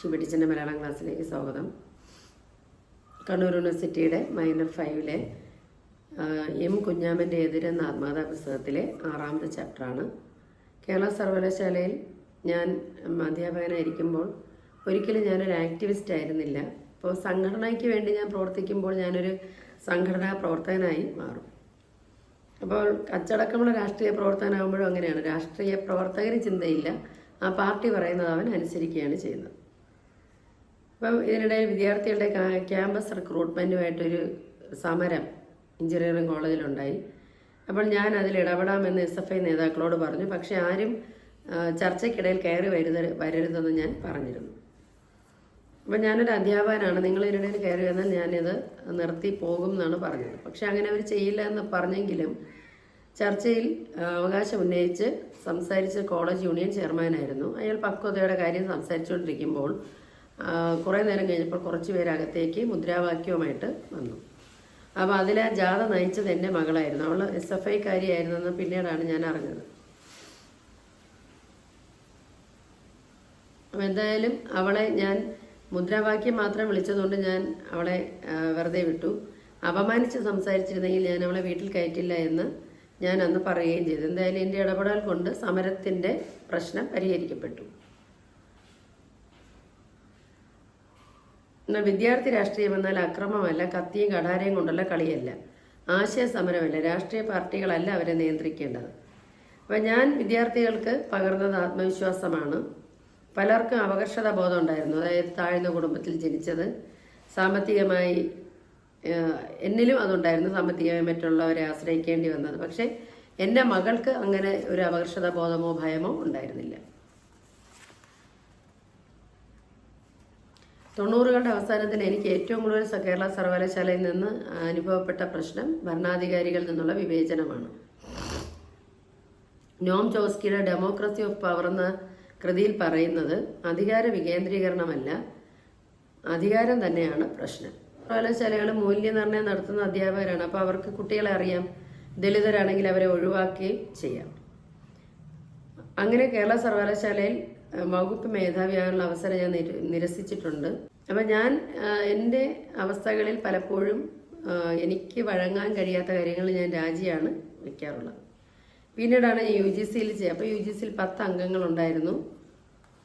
ഷിബിട്ടിച്ചന്റെ മലയാളം ക്ലാസ്സിലേക്ക് സ്വാഗതം. കണ്ണൂർ യൂണിവേഴ്സിറ്റിയുടെ മൈനർ ഫൈവിലെ എം കുഞ്ഞാമന്റെ എതിരെന്ന ആത്മകഥാ പുസ്തകത്തിലെ ആറാമത്തെ ചാപ്റ്ററാണ് കേരള സർവകലാശാലയിൽ ഞാൻ അധ്യാപകനായിരിക്കുമ്പോൾ ഒരിക്കലും ഞാനൊരു ആക്ടിവിസ്റ്റ് ആയിരുന്നില്ല. അപ്പോൾ സംഘടനയ്ക്ക് വേണ്ടി ഞാൻ പ്രവർത്തിക്കുമ്പോൾ ഞാനൊരു സംഘടനാ പ്രവർത്തകനായി മാറും. അപ്പോൾ കച്ചടക്കമുള്ള രാഷ്ട്രീയ പ്രവർത്തകനാകുമ്പോഴും അങ്ങനെയാണ്. രാഷ്ട്രീയ പ്രവർത്തകന് ചിന്തയില്ല. ആ പാർട്ടി പറയുന്നത് അവൻ അനുസരിക്കുകയാണ് ചെയ്യുന്നത്. അപ്പം ഇതിനിടയിൽ വിദ്യാർത്ഥികളുടെ ക്യാമ്പസ് റിക്രൂട്ട്മെന്റുമായിട്ടൊരു സമരം എഞ്ചിനീയറിംഗ് കോളേജിലുണ്ടായി. അപ്പോൾ ഞാൻ അതിൽ ഇടപെടാമെന്ന് എസ് എഫ് ഐ നേതാക്കളോട് പറഞ്ഞു. പക്ഷെ ആരും ചർച്ചയ്ക്കിടയിൽ കയറി വരുത വരരുതെന്ന് ഞാൻ പറഞ്ഞിരുന്നു. അപ്പം ഞാനൊരു അധ്യാപകനാണ്. നിങ്ങൾ ഇതിനിടയിൽ കയറി വന്നാൽ ഞാനിത് നിർത്തി പോകും എന്നാണ് പറഞ്ഞത്. പക്ഷെ അങ്ങനെ അവർ ചെയ്യില്ല എന്ന് പറഞ്ഞെങ്കിലും ചർച്ചയിൽ അവകാശം ഉന്നയിച്ച് സംസാരിച്ച കോളേജ് യൂണിയൻ ചെയർമാനായിരുന്നു. അയാൾ പക്വതയുടെ കാര്യം സംസാരിച്ചുകൊണ്ടിരിക്കുമ്പോൾ കുറേ നേരം കഴിഞ്ഞപ്പോൾ കുറച്ച് പേര് അകത്തേക്ക് മുദ്രാവാക്യവുമായിട്ട് വന്നു. അപ്പോൾ അതിലെ ജാഥ നയിച്ചത് എന്റെ മകളായിരുന്നു. അവൾ എസ് എഫ് ഐക്കാരിയായിരുന്നെന്ന് പിന്നീടാണ് ഞാൻ അറിഞ്ഞത്. അപ്പം എന്തായാലും അവളെ ഞാൻ മുദ്രാവാക്യം മാത്രം വിളിച്ചതുകൊണ്ട് ഞാൻ അവളെ വെറുതെ വിട്ടു. അപമാനിച്ച് സംസാരിച്ചിരുന്നെങ്കിൽ ഞാൻ അവളെ വീട്ടിൽ കയറ്റില്ല എന്ന് ഞാൻ അന്ന് പറയുകയും ചെയ്തു. എന്തായാലും എന്റെ ഇടപെടൽ കൊണ്ട് സമരത്തിന്റെ പ്രശ്നം പരിഹരിക്കപ്പെട്ടു. എന്നാൽ വിദ്യാർത്ഥി രാഷ്ട്രീയം എന്നാൽ അക്രമമല്ല കത്തിയും കടാരയും കൊണ്ടുള്ള കളിയല്ല. ആശയ സമരമല്ല രാഷ്ട്രീയ പാർട്ടികളല്ല അവരെ നിയന്ത്രിക്കേണ്ടത്. അപ്പം ഞാൻ വിദ്യാർത്ഥികൾക്ക് പകർന്നത് ആത്മവിശ്വാസമാണ്. പലർക്കും അപകർഷത ബോധം ഉണ്ടായിരുന്നു. അതായത് താഴ്ന്ന കുടുംബത്തിൽ ജനിച്ചത് സാമ്പത്തികമായി എന്നിലും അതുണ്ടായിരുന്നു. സാമ്പത്തികമായി മറ്റുള്ളവരെ ആശ്രയിക്കേണ്ടി വന്നത്. പക്ഷേ എന്റെ മകൾക്ക് അങ്ങനെ ഒരു അപകർഷത ബോധമോ ഭയമോ ഉണ്ടായിരുന്നില്ല. തൊണ്ണൂറുകളുടെ അവസാനത്തിൽ എനിക്ക് ഏറ്റവും കൂടുതൽ കേരള സർവകലാശാലയിൽ നിന്ന് അനുഭവപ്പെട്ട പ്രശ്നം ഭരണാധികാരികളിൽ നിന്നുള്ള വിവേചനമാണ്. നോം ചോസ്കിയുടെ ഡെമോക്രസി ഓഫ് പവർ എന്ന കൃതിയിൽ പറയുന്നത് അധികാര വികേന്ദ്രീകരണമല്ല അധികാരം തന്നെയാണ് പ്രശ്നം. സർവകലാശാലകൾ മൂല്യനിർണയം നടത്തുന്ന അധ്യാപകരാണ്. അപ്പോൾ അവർക്ക് കുട്ടികളെ അറിയാം ദളിതരാണെങ്കിൽ അവരെ ഒഴിവാക്കുകയും ചെയ്യാം. അങ്ങനെ കേരള സർവകലാശാലയിൽ വകുപ്പ് മേധാവിയാകാനുള്ള അവസരം ഞാൻ നിരസിച്ചിട്ടുണ്ട്. അപ്പം ഞാൻ എന്റെ അവസ്ഥകളിൽ പലപ്പോഴും എനിക്ക് വഴങ്ങാൻ കഴിയാത്ത കാര്യങ്ങളിൽ ഞാൻ രാജിയാണ് വയ്ക്കാറുള്ളത് പിന്നീടാണ് യു ജി സിയിൽ ചെയ്യുക അപ്പോൾ യു ജി സിയിൽ പത്ത് അംഗങ്ങളുണ്ടായിരുന്നു.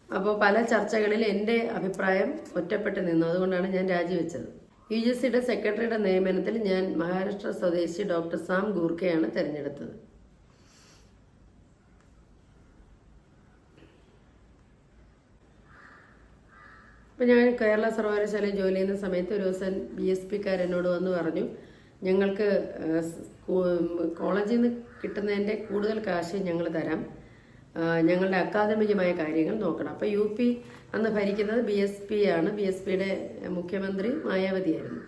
അപ്പോൾ പല ചർച്ചകളിൽ എന്റെ അഭിപ്രായം ഒറ്റപ്പെട്ട് നിന്നു. അതുകൊണ്ടാണ് ഞാൻ രാജിവെച്ചത് യു ജി സിയുടെ സെക്രട്ടറിയുടെ നിയമനത്തിൽ ഞാൻ മഹാരാഷ്ട്ര സ്വദേശി ഡോക്ടർ സാം ഗൂർക്കയാണ് തിരഞ്ഞെടുത്തത്. ഇപ്പം ഞാൻ കേരള സർവകലാശാലയിൽ ജോലി ചെയ്യുന്ന സമയത്ത് ഒരു ദിവസം ബി എസ് പിക്കാരെന്നോട് വന്ന് പറഞ്ഞു ഞങ്ങൾക്ക് കോളേജിൽ നിന്ന് കിട്ടുന്നതിന്റെ കൂടുതൽ കാശ് ഞങ്ങൾ തരാം. ഞങ്ങളുടെ അക്കാദമികമായ കാര്യങ്ങൾ നോക്കണം. അപ്പോൾ യു പി അന്ന് ഭരിക്കുന്നത് ബി എസ് പി ആണ്. ബി എസ് പിയുടെ മുഖ്യമന്ത്രി മായാവതിയായിരുന്നു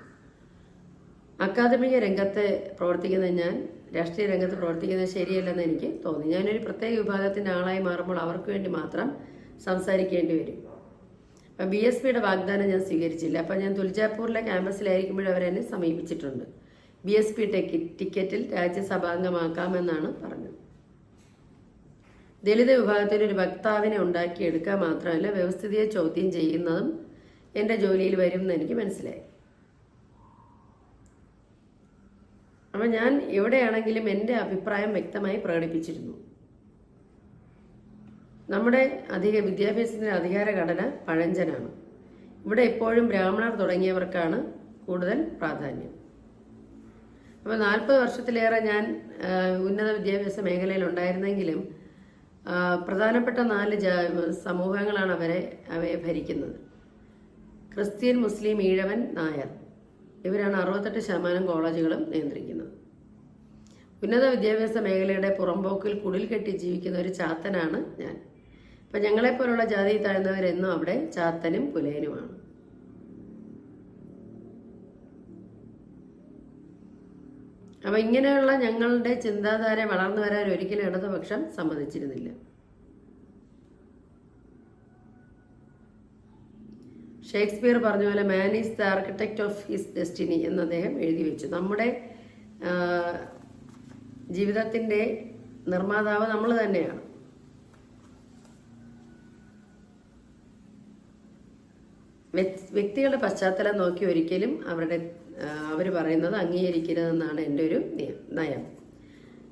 അക്കാദമിക രംഗത്തെ പ്രവർത്തിക്കുന്ന ഞാൻ രാഷ്ട്രീയ രംഗത്ത് പ്രവർത്തിക്കുന്നത് ശരിയല്ലെന്ന് എനിക്ക് തോന്നി. ഞാനൊരു പ്രത്യേക വിഭാഗത്തിന്റെ ആളായി മാറുമ്പോൾ അവർക്ക് വേണ്ടി മാത്രം സംസാരിക്കേണ്ടി വരും. അപ്പം ബി എസ് പിയുടെ വാഗ്ദാനം ഞാൻ സ്വീകരിച്ചില്ല. അപ്പം ഞാൻ തുൽജാപൂരിലെ ക്യാമ്പസിലായിരിക്കുമ്പോഴും അവരെന്നെ സമീപിച്ചിട്ടുണ്ട്. ബി എസ് പി ടിക്കറ്റിൽ രാജ്യസഭാംഗമാക്കാമെന്നാണ് പറഞ്ഞത്. ദളിത് വിഭാഗത്തിൽ ഒരു വക്താവിനെ ഉണ്ടാക്കിയെടുക്കുക മാത്രമല്ല വ്യവസ്ഥിതിയെ ചോദ്യം ചെയ്യുന്നതും എന്റെ ജോലിയിൽ വരും എന്ന് എനിക്ക് മനസ്സിലായി. അപ്പം ഞാൻ എവിടെയാണെങ്കിലും എന്റെ അഭിപ്രായം വ്യക്തമായി പ്രകടിപ്പിച്ചിരുന്നു. നമ്മുടെ അധിക വിദ്യാഭ്യാസത്തിന്റെ അധികാര ഘടന പഴഞ്ചനാണ്. ഇവിടെ എപ്പോഴും ബ്രാഹ്മണർ തുടങ്ങിയവർക്കാണ് കൂടുതൽ പ്രാധാന്യം. അപ്പോൾ നാൽപ്പത് വർഷത്തിലേറെ ഞാൻ ഉന്നത വിദ്യാഭ്യാസ മേഖലയിൽ ഉണ്ടായിരുന്നെങ്കിലും പ്രധാനപ്പെട്ട നാല് സമൂഹങ്ങളാണ് അവരെ അവയെ ഭരിക്കുന്നത്. ക്രിസ്ത്യൻ മുസ്ലിം ഈഴവൻ നായർ. ഇവരാണ് അറുപത്തെട്ട് ശതമാനം കോളേജുകളും നിയന്ത്രിക്കുന്നത്. ഉന്നത വിദ്യാഭ്യാസ മേഖലയുടെ പുറമ്പോക്കിൽ കുടിൽ കെട്ടി ജീവിക്കുന്ന ഒരു ചാത്തനാണ് ഞാൻ. അപ്പം ഞങ്ങളെപ്പോലുള്ള ജാതി താഴ്ന്നവരെന്നും അവിടെ ചാത്തനും പുലയനുമാണ്. അപ്പം ഇങ്ങനെയുള്ള ഞങ്ങളുടെ ചിന്താധാര വളർന്നു വരാൻ ഒരിക്കലും ഇടതുപക്ഷം സമ്മതിച്ചിരുന്നില്ല. ഷേക്സ്പിയർ പറഞ്ഞ പോലെ man is the architect of his destiny എന്ന് അദ്ദേഹം എഴുതി വെച്ചു. നമ്മുടെ ജീവിതത്തിന്റെ നിർമ്മാതാവ് നമ്മൾ തന്നെയാണ്. വ്യക്തികളുടെ പശ്ചാത്തലം നോക്കി ഒരിക്കലും അവരുടെ അവർ പറയുന്നത് അംഗീകരിക്കരുതെന്നാണ് എന്റെ ഒരു നിയ-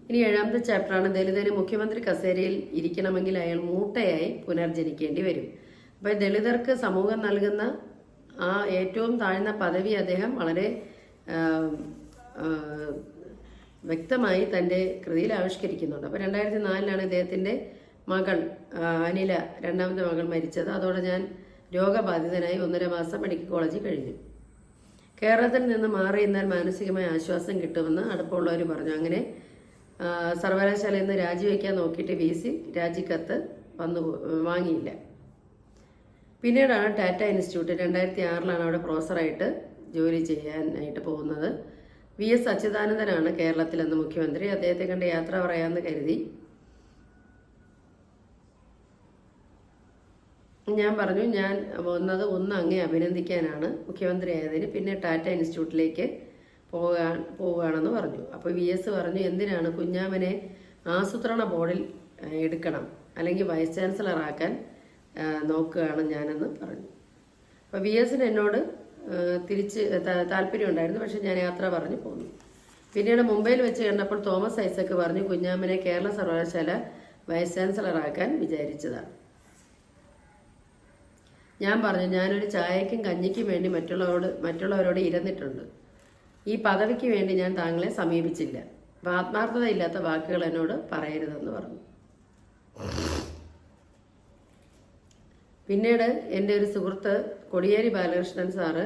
ഇനി ഏഴാമത്തെ ചാപ്റ്ററാണ് ദളിതന് മുഖ്യമന്ത്രി കസേരയിൽ ഇരിക്കണമെങ്കിൽ അയാൾ മൂട്ടയായി പുനർജനിക്കേണ്ടി വരും. അപ്പോൾ ദളിതർക്ക് സമൂഹം നൽകുന്ന ആ ഏറ്റവും താഴ്ന്ന പദവി അദ്ദേഹം വളരെ വ്യക്തമായി തന്റെ കൃതിയിൽ ആവിഷ്കരിക്കുന്നുണ്ട്. അപ്പോൾ രണ്ടായിരത്തി നാലിലാണ് ഇദ്ദേഹത്തിന്റെ മകൾ അനില രണ്ടാമത്തെ മകൾ മരിച്ചത്. അതോടെ ഞാൻ രോഗബാധിതനായി ഒന്നര മാസം മെഡിക്കൽ കോളേജിൽ കഴിഞ്ഞു. കേരളത്തിൽ നിന്ന് മാറി എന്നാൽ മാനസികമായ ആശ്വാസം കിട്ടുമെന്ന് അടുപ്പമുള്ളവർ പറഞ്ഞു. അങ്ങനെ സർവകലാശാലയിൽ നിന്ന് രാജിവെക്കാൻ നോക്കിയിട്ട് വി സി രാജിക്കത്ത് വന്നു വാങ്ങിയില്ല. പിന്നീടാണ് ടാറ്റ ഇൻസ്റ്റിറ്റ്യൂട്ട് രണ്ടായിരത്തി ആറിലാണ് അവിടെ പ്രൊഫസറായിട്ട് ജോലി ചെയ്യാനായിട്ട് പോകുന്നത്. വി എസ് അച്യുതാനന്ദനാണ് കേരളത്തിലെന്ന് മുഖ്യമന്ത്രി അദ്ദേഹത്തെ കണ്ട് യാത്ര പറയാമെന്ന് കരുതി. ഞാൻ പറഞ്ഞു ഞാൻ വന്നത് ഒന്ന് അങ്ങേ അഭിനന്ദിക്കാനാണ്. മുഖ്യമന്ത്രി ആയതിന് പിന്നെ ടാറ്റ ഇൻസ്റ്റിറ്റ്യൂട്ടിലേക്ക് പോകാൻ പോവുകയാണെന്ന് പറഞ്ഞു. അപ്പോൾ വി എസ് പറഞ്ഞു എന്തിനാണ് കുഞ്ഞാമനെ ആസൂത്രണ ബോർഡിൽ എടുക്കണം? അല്ലെങ്കിൽ വൈസ് ചാൻസലർ ആക്കാൻ നോക്കുകയാണ് ഞാനെന്ന് പറഞ്ഞു. അപ്പോൾ വി എസിന് എന്നോട് തിരിച്ച് താല്പര്യം താല്പര്യമുണ്ടായിരുന്നു പക്ഷെ ഞാൻ യാത്ര പറഞ്ഞു പോന്നു. പിന്നീട് മുംബൈയിൽ വെച്ച് കണ്ടപ്പോൾ തോമസ് ഐസക്ക് പറഞ്ഞു കുഞ്ഞാമനെ കേരള സർവകലാശാല വൈസ് ചാൻസലർ ആക്കാൻ വിചാരിച്ചതാണ്. ഞാൻ പറഞ്ഞു ഞാനൊരു ചായക്കും കഞ്ഞിക്കും വേണ്ടി മറ്റുള്ളവരോട് മറ്റുള്ളവരോട് ഇരന്നിട്ടുണ്ട്. ഈ പദവിക്ക് വേണ്ടി ഞാൻ താങ്കളെ സമീപിച്ചില്ല. അപ്പം ആത്മാർത്ഥതയില്ലാത്ത വാക്കുകൾ എന്നോട് പറയരുതെന്ന് പറഞ്ഞു. പിന്നീട് എന്റെ ഒരു സുഹൃത്ത് കൊടിയേരി ബാലകൃഷ്ണൻ സാറ്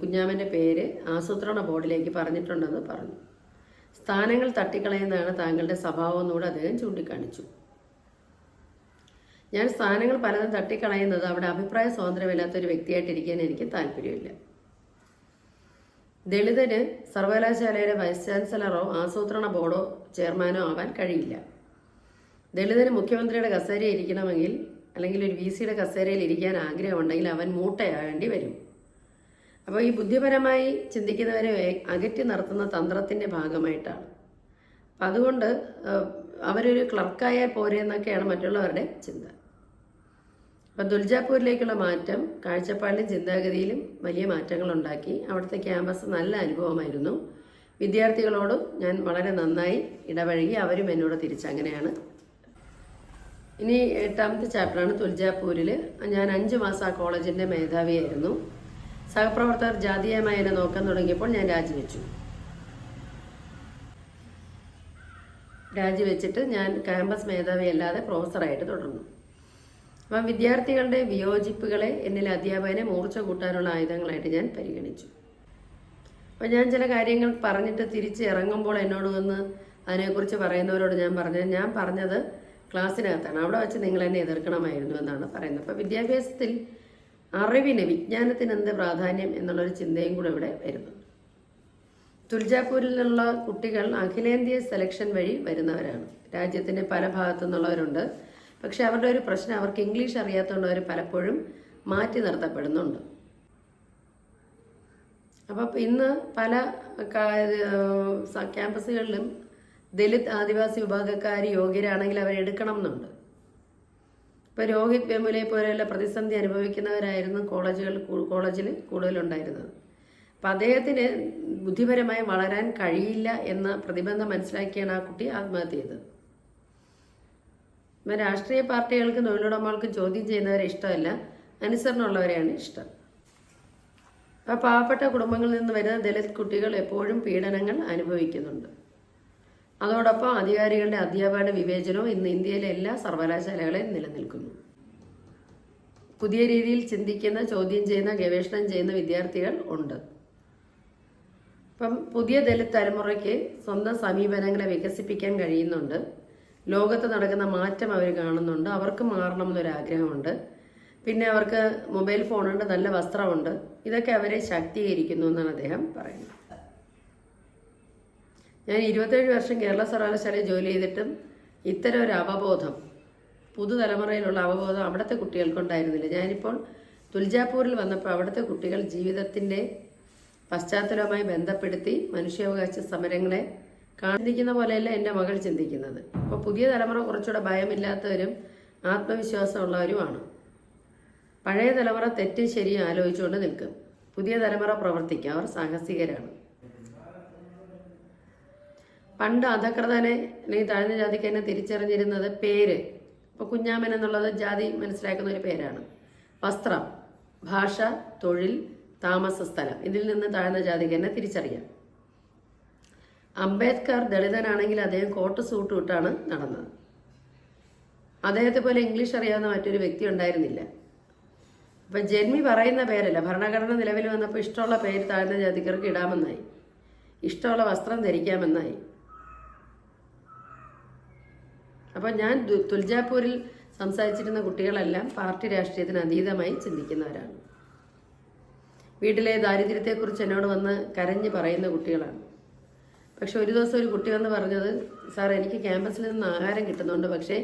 കുഞ്ഞാമന്റെ പേര് ആസൂത്രണ ബോർഡിലേക്ക് പറഞ്ഞിട്ടുണ്ടെന്ന് പറഞ്ഞു. സ്ഥാനങ്ങൾ തട്ടിക്കളയുന്നതാണ് താങ്കളുടെ സ്വഭാവം എന്നുകൂടെ അദ്ദേഹം ചൂണ്ടിക്കാണിച്ചു. ഞാൻ സ്ഥാനങ്ങൾ പലതും തട്ടിക്കളയുന്നത് അവിടെ അഭിപ്രായ സ്വാതന്ത്ര്യമില്ലാത്ത ഒരു വ്യക്തിയായിട്ടിരിക്കാൻ എനിക്ക് താല്പര്യമില്ല. ദളിതന് സർവകലാശാലയുടെ വൈസ് ചാൻസലറോ ആസൂത്രണ ബോർഡോ ചെയർമാനോ ആവാൻ കഴിയില്ല. ദളിതന് മുഖ്യമന്ത്രിയുടെ കസേരയിൽ ഇരിക്കണമെങ്കിൽ അല്ലെങ്കിൽ ഒരു വി സിയുടെ കസേരയിൽ ഇരിക്കാൻ ആഗ്രഹമുണ്ടെങ്കിൽ അവൻ മൂട്ടയാകേണ്ടി വരും. അപ്പോൾ ഈ ബുദ്ധിപരമായി ചിന്തിക്കുന്നവരെ അകറ്റി നിർത്തുന്ന തന്ത്രത്തിന്റെ ഭാഗമായിട്ടാണ്. അപ്പം അതുകൊണ്ട് അവരൊരു ക്ലർക്കായാൽ പോരെ എന്നൊക്കെയാണ് മറ്റുള്ളവരുടെ ചിന്ത. അപ്പം ദുൽജാപൂരിലേക്കുള്ള മാറ്റം കാഴ്ചപ്പാടിലും ചിന്താഗതിയിലും വലിയ മാറ്റങ്ങൾ ഉണ്ടാക്കി അവിടുത്തെ ക്യാമ്പസ് നല്ല അനുഭവമായിരുന്നു. വിദ്യാർത്ഥികളോടും ഞാൻ വളരെ നന്നായി ഇടപഴകി അവരും എന്നോട് തിരിച്ചങ്ങനെയാണ്. ഇനി എട്ടാമത്തെ ചാപ്റ്ററാണ് തുൽജാപൂരിൽ ഞാൻ അഞ്ച് മാസം ആ കോളേജിന്റെ മേധാവിയായിരുന്നു. സഹപ്രവർത്തകർ ജാതീയമായി എന്നെ നോക്കാൻ തുടങ്ങിയപ്പോൾ ഞാൻ രാജിവെച്ചു. രാജിവെച്ചിട്ട് ഞാൻ ക്യാമ്പസ് മേധാവി അല്ലാതെ പ്രൊഫസറായിട്ട് തുടർന്നു. അപ്പം വിദ്യാർത്ഥികളുടെ വിയോജിപ്പുകളെ എന്നിലെ അധ്യാപകനെ മൂർച്ച കൂട്ടാനുള്ള ആയുധങ്ങളായിട്ട് ഞാൻ പരിഗണിച്ചു. അപ്പം ഞാൻ ചില കാര്യങ്ങൾ പറഞ്ഞിട്ട് തിരിച്ച് ഇറങ്ങുമ്പോൾ എന്നോട് വന്ന് അതിനെക്കുറിച്ച് പറയുന്നവരോട് ഞാൻ പറഞ്ഞത് ഞാൻ പറഞ്ഞത് ക്ലാസ്സിനകത്താണ്. അവിടെ വെച്ച് നിങ്ങൾ എന്നെ എതിർക്കണമായിരുന്നു എന്നാണ് പറയുന്നത്. അപ്പോൾ വിദ്യാഭ്യാസത്തിൽ അറിവിന് വിജ്ഞാനത്തിന് എന്ത് പ്രാധാന്യം എന്നുള്ളൊരു ചിന്തയും കൂടെ ഇവിടെ വരുന്നുണ്ട് തുൽജാപൂരിലുള്ള കുട്ടികൾ അഖിലേന്ത്യാ സെലക്ഷൻ വഴി വരുന്നവരാണ്. രാജ്യത്തിന്റെ പല ഭാഗത്തു നിന്നുള്ളവരുണ്ട് പക്ഷെ അവരുടെ ഒരു പ്രശ്നം അവർക്ക് ഇംഗ്ലീഷ് അറിയാത്തതുകൊണ്ട് അവർ പലപ്പോഴും മാറ്റി നിർത്തപ്പെടുന്നുണ്ട്. അപ്പം ഇന്ന് പല ക്യാമ്പസുകളിലും ദലിത് ആദിവാസി വിഭാഗക്കാർ യോഗ്യരാണെങ്കിൽ അവരെ എടുക്കണം എന്നുണ്ട് ഇപ്പോൾ രോഹിത് വെമുലെ പോലെയുള്ള പ്രതിസന്ധി അനുഭവിക്കുന്നവരായിരുന്നു കോളേജുകൾ കോളേജിൽ കൂടുതലുണ്ടായിരുന്നത്. അപ്പം അദ്ദേഹത്തിന് ബുദ്ധിപരമായി വളരാൻ കഴിയില്ല എന്ന പ്രതിബന്ധം മനസ്സിലാക്കിയാണ് ആ കുട്ടി ആത്മഹത്യ ചെയ്തത്. രാഷ്ട്രീയ പാർട്ടികൾക്കും തൊഴിലുടമകൾക്കും ചോദ്യം ചെയ്യുന്നവരെ ഇഷ്ടമല്ല. അനുസരണമുള്ളവരെയാണ് ഇഷ്ടം. ആ പാവപ്പെട്ട കുടുംബങ്ങളിൽ നിന്ന് വരുന്ന ദലിത് കുട്ടികൾ എപ്പോഴും പീഡനങ്ങൾ അനുഭവിക്കുന്നുണ്ട്. അതോടൊപ്പം അധികാരികളുടെ അധ്യാപകരുടെ വിവേചനവും ഇന്ന് ഇന്ത്യയിലെ എല്ലാ സർവകലാശാലകളെയും നിലനിൽക്കുന്നു. പുതിയ രീതിയിൽ ചിന്തിക്കുന്ന ചോദ്യം ചെയ്യുന്ന ഗവേഷണം ചെയ്യുന്ന വിദ്യാർത്ഥികൾ ഉണ്ട്. ഇപ്പം പുതിയ ദലിത് തലമുറയ്ക്ക് സ്വന്തം സമീപനങ്ങളെ വികസിപ്പിക്കാൻ കഴിയുന്നുണ്ട്. ലോകത്ത് നടക്കുന്ന മാറ്റം അവർ കാണുന്നുണ്ട്. അവർക്ക് മാറണം എന്നൊരാഗ്രഹമുണ്ട് പിന്നെ അവർക്ക് മൊബൈൽ ഫോണുണ്ട് നല്ല വസ്ത്രമുണ്ട്. ഇതൊക്കെ അവരെ ശാക്തീകരിക്കുന്നു എന്നാണ് അദ്ദേഹം പറയുന്നത്. ഞാൻ ഇരുപത്തേഴ് വർഷം കേരള സർവകലാശാലയിൽ ജോലി ചെയ്തിട്ടും ഇത്തരം ഒരു അവബോധം പുതുതലമുറയിലുള്ള അവബോധം അവിടുത്തെ കുട്ടികൾക്കുണ്ടായിരുന്നില്ല. ഞാനിപ്പോൾ തുൽജാപൂരിൽ വന്നപ്പോൾ അവിടുത്തെ കുട്ടികൾ ജീവിതത്തിന്റെ പശ്ചാത്തലവുമായി ബന്ധപ്പെടുത്തി മനുഷ്യാവകാശ സമരങ്ങളെ കാണിക്കുന്ന പോലെയല്ല എന്റെ മകൾ ചിന്തിക്കുന്നത്. അപ്പോൾ പുതിയ തലമുറ കുറച്ചുകൂടെ ഭയമില്ലാത്തവരും ആത്മവിശ്വാസമുള്ളവരുമാണ്. പഴയ തലമുറ തെറ്റും ശരിയും ആലോചിച്ചുകൊണ്ട് നിൽക്കും. പുതിയ തലമുറ പ്രവർത്തിക്കും. അവർ സാഹസികരാണ്. പണ്ട് അധകൃതനെ അല്ലെങ്കിൽ താഴ്ന്ന ജാതിക്ക് തന്നെ തിരിച്ചറിഞ്ഞിരുന്നത് പേര്. ഇപ്പോൾ കുഞ്ഞാമൻ എന്നുള്ളത് ജാതി മനസ്സിലാക്കുന്ന ഒരു പേരാണ്. വസ്ത്രം ഭാഷ തൊഴിൽ താമസ സ്ഥലം. ഇതിൽ നിന്ന് താഴ്ന്ന ജാതിക്ക് തന്നെ തിരിച്ചറിയാം. അംബേദ്കർ ദളിതനാണെങ്കിൽ അദ്ദേഹം കോട്ട് സൂട്ട് ഇട്ടാണ് നടന്നത്. അദ്ദേഹത്തെ പോലെ ഇംഗ്ലീഷ് അറിയാവുന്ന മറ്റൊരു വ്യക്തി ഉണ്ടായിരുന്നില്ല. അപ്പൊ ജന്മി പറയുന്ന പേരല്ല ഭരണഘടന നിലവിൽ വന്നപ്പോൾ ഇഷ്ടമുള്ള പേര് താഴ്ന്ന ജാതിക്കാർക്ക് ഇടാമെന്നായി. ഇഷ്ടമുള്ള വസ്ത്രം ധരിക്കാമെന്നായി. അപ്പൊ ഞാൻ തുൽജാപൂരിൽ സംസാരിച്ചിരുന്ന കുട്ടികളെല്ലാം പാർട്ടി രാഷ്ട്രീയത്തിന് അതീതമായി ചിന്തിക്കുന്നവരാണ്. വീട്ടിലെ ദാരിദ്ര്യത്തെക്കുറിച്ച് എന്നോട് വന്ന് കരഞ്ഞ് പറയുന്ന കുട്ടികളാണ്. പക്ഷെ ഒരു ദിവസം ഒരു കുട്ടി വന്ന് പറഞ്ഞത് സാർ എനിക്ക് ക്യാമ്പസിൽ നിന്ന് ആഹാരം കിട്ടുന്നുണ്ട് പക്ഷേ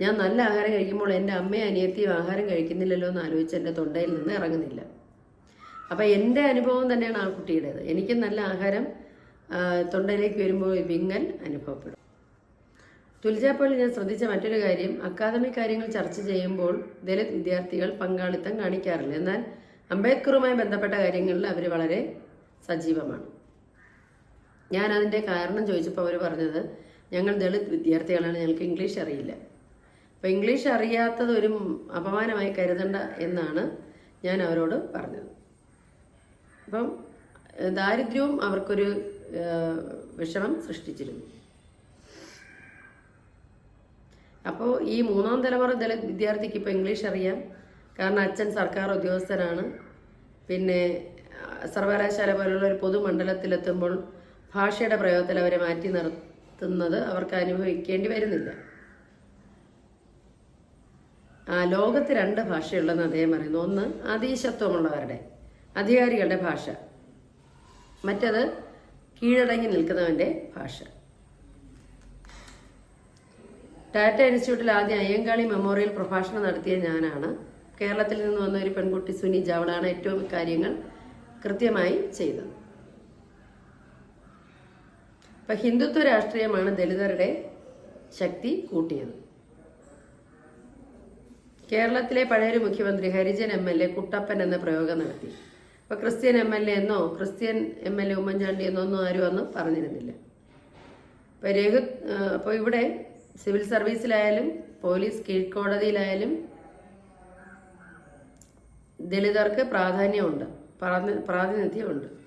ഞാൻ നല്ല ആഹാരം കഴിക്കുമ്പോൾ എന്റെ അമ്മയും അനിയത്തിയും ആഹാരം കഴിക്കുന്നില്ലല്ലോ എന്ന് ആലോചിച്ച് എന്റെ തൊണ്ടയിൽ നിന്ന് ഇറങ്ങുന്നില്ല. അപ്പം എന്റെ അനുഭവം തന്നെയാണ് ആ കുട്ടിയുടേത്. എനിക്കും നല്ല ആഹാരം തൊണ്ടയിലേക്ക് വരുമ്പോൾ വിങ്ങൽ അനുഭവപ്പെടും. തുൽജാപ്പോലിൽ ഞാൻ ശ്രദ്ധിച്ച മറ്റൊരു കാര്യം അക്കാദമിക് കാര്യങ്ങൾ ചർച്ച ചെയ്യുമ്പോൾ ദലിത് വിദ്യാർത്ഥികൾ പങ്കാളിത്തം കാണിക്കാറില്ല. എന്നാൽ അംബേദ്കറുമായി ബന്ധപ്പെട്ട കാര്യങ്ങളിൽ അവർ വളരെ സജീവമാണ്. ഞാൻ അതിന്റെ കാരണം ചോദിച്ചപ്പോൾ അവർ പറഞ്ഞത് ഞങ്ങൾ ദളിത് വിദ്യാർത്ഥികളാണ് ഞങ്ങൾക്ക് ഇംഗ്ലീഷ് അറിയില്ല. അപ്പോൾ ഇംഗ്ലീഷ് അറിയാത്തത് ഒരു അപമാനമായി കരുതണ്ട എന്നാണ് ഞാൻ അവരോട് പറഞ്ഞത്. അപ്പം ദാരിദ്ര്യവും അവർക്കൊരു വിഷമം സൃഷ്ടിച്ചിരുന്നു. അപ്പോൾ ഈ മൂന്നാം തലമുറ ദളിത് വിദ്യാർത്ഥിക്ക് ഇപ്പോൾ ഇംഗ്ലീഷ് അറിയാം. കാരണം അച്ഛൻ സർക്കാർ ഉദ്യോഗസ്ഥനാണ്. പിന്നെ സർവകലാശാല പോലുള്ള ഒരു പൊതുമണ്ഡലത്തിലെത്തുമ്പോൾ ഭാഷയുടെ പ്രയോഗത്തിൽ അവരെ മാറ്റി നിർത്തുന്നത് അവർക്ക് അനുഭവിക്കേണ്ടി വരുന്നില്ല. ആ ലോകത്ത് രണ്ട് ഭാഷയുള്ളതെന്ന് അദ്ദേഹം പറയുന്നു. ഒന്ന് അതീശത്വമുള്ളവരുടെ അധികാരികളുടെ ഭാഷ. മറ്റത് കീഴടങ്ങി നിൽക്കുന്നവന്റെ ഭാഷ. ടാറ്റ ഇൻസ്റ്റിറ്റ്യൂട്ടിൽ ആദ്യം അയ്യങ്കാളി മെമ്മോറിയൽ പ്രഭാഷണം നടത്തിയ ഞാനാണ്. കേരളത്തിൽ നിന്ന് വന്ന ഒരു പെൺകുട്ടി സുനി ജാവളാണ് ഏറ്റവും കാര്യങ്ങൾ കൃത്യമായി ചെയ്തത്. ഇപ്പൊ ഹിന്ദുത്വ രാഷ്ട്രീയമാണ് ദലിതരുടെ ശക്തി കൂട്ടിയത്. കേരളത്തിലെ പഴയൊരു മുഖ്യമന്ത്രി Harijan M L A Kuttappan എന്ന പ്രയോഗം നടത്തി. അപ്പൊ ക്രിസ്ത്യൻ എം എൽ എ എന്നോ Christian M L A Oommen Chandy എന്നോ ഒന്നും ആരും അന്ന് പറഞ്ഞിരുന്നില്ല. ഇപ്പൊ രഘു അപ്പോൾ ഇവിടെ സിവിൽ സർവീസിലായാലും പോലീസ് കീഴ്ക്കോടതിയിലായാലും ദലിതർക്ക് പ്രാധാന്യമുണ്ട് പ്രാതി- പ്രാതിനിധ്യമുണ്ട്.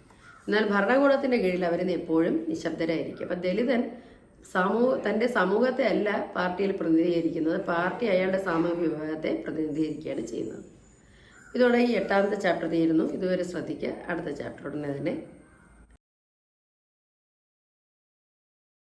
എന്നാൽ ഭരണകൂടത്തിന്റെ കീഴിൽ അവർ എപ്പോഴും നിശബ്ദരായിരിക്കും. അപ്പം ദലിതൻ സമൂഹ തന്റെ സമൂഹത്തെ അല്ല പാർട്ടിയിൽ പ്രതിനിധീകരിക്കുന്നത് പാർട്ടി അയാളുടെ സാമൂഹിക വിഭാഗത്തെ പ്രതിനിധീകരിക്കുകയാണ് ചെയ്യുന്നത്. ഇതോടെ ഈ എട്ടാമത്തെ ചാപ്റ്റർ തീരുന്നു. ഇതുവരെ ശ്രദ്ധിക്കുക. അടുത്ത ചാപ്റ്റർ ഉടനെ തന്നെ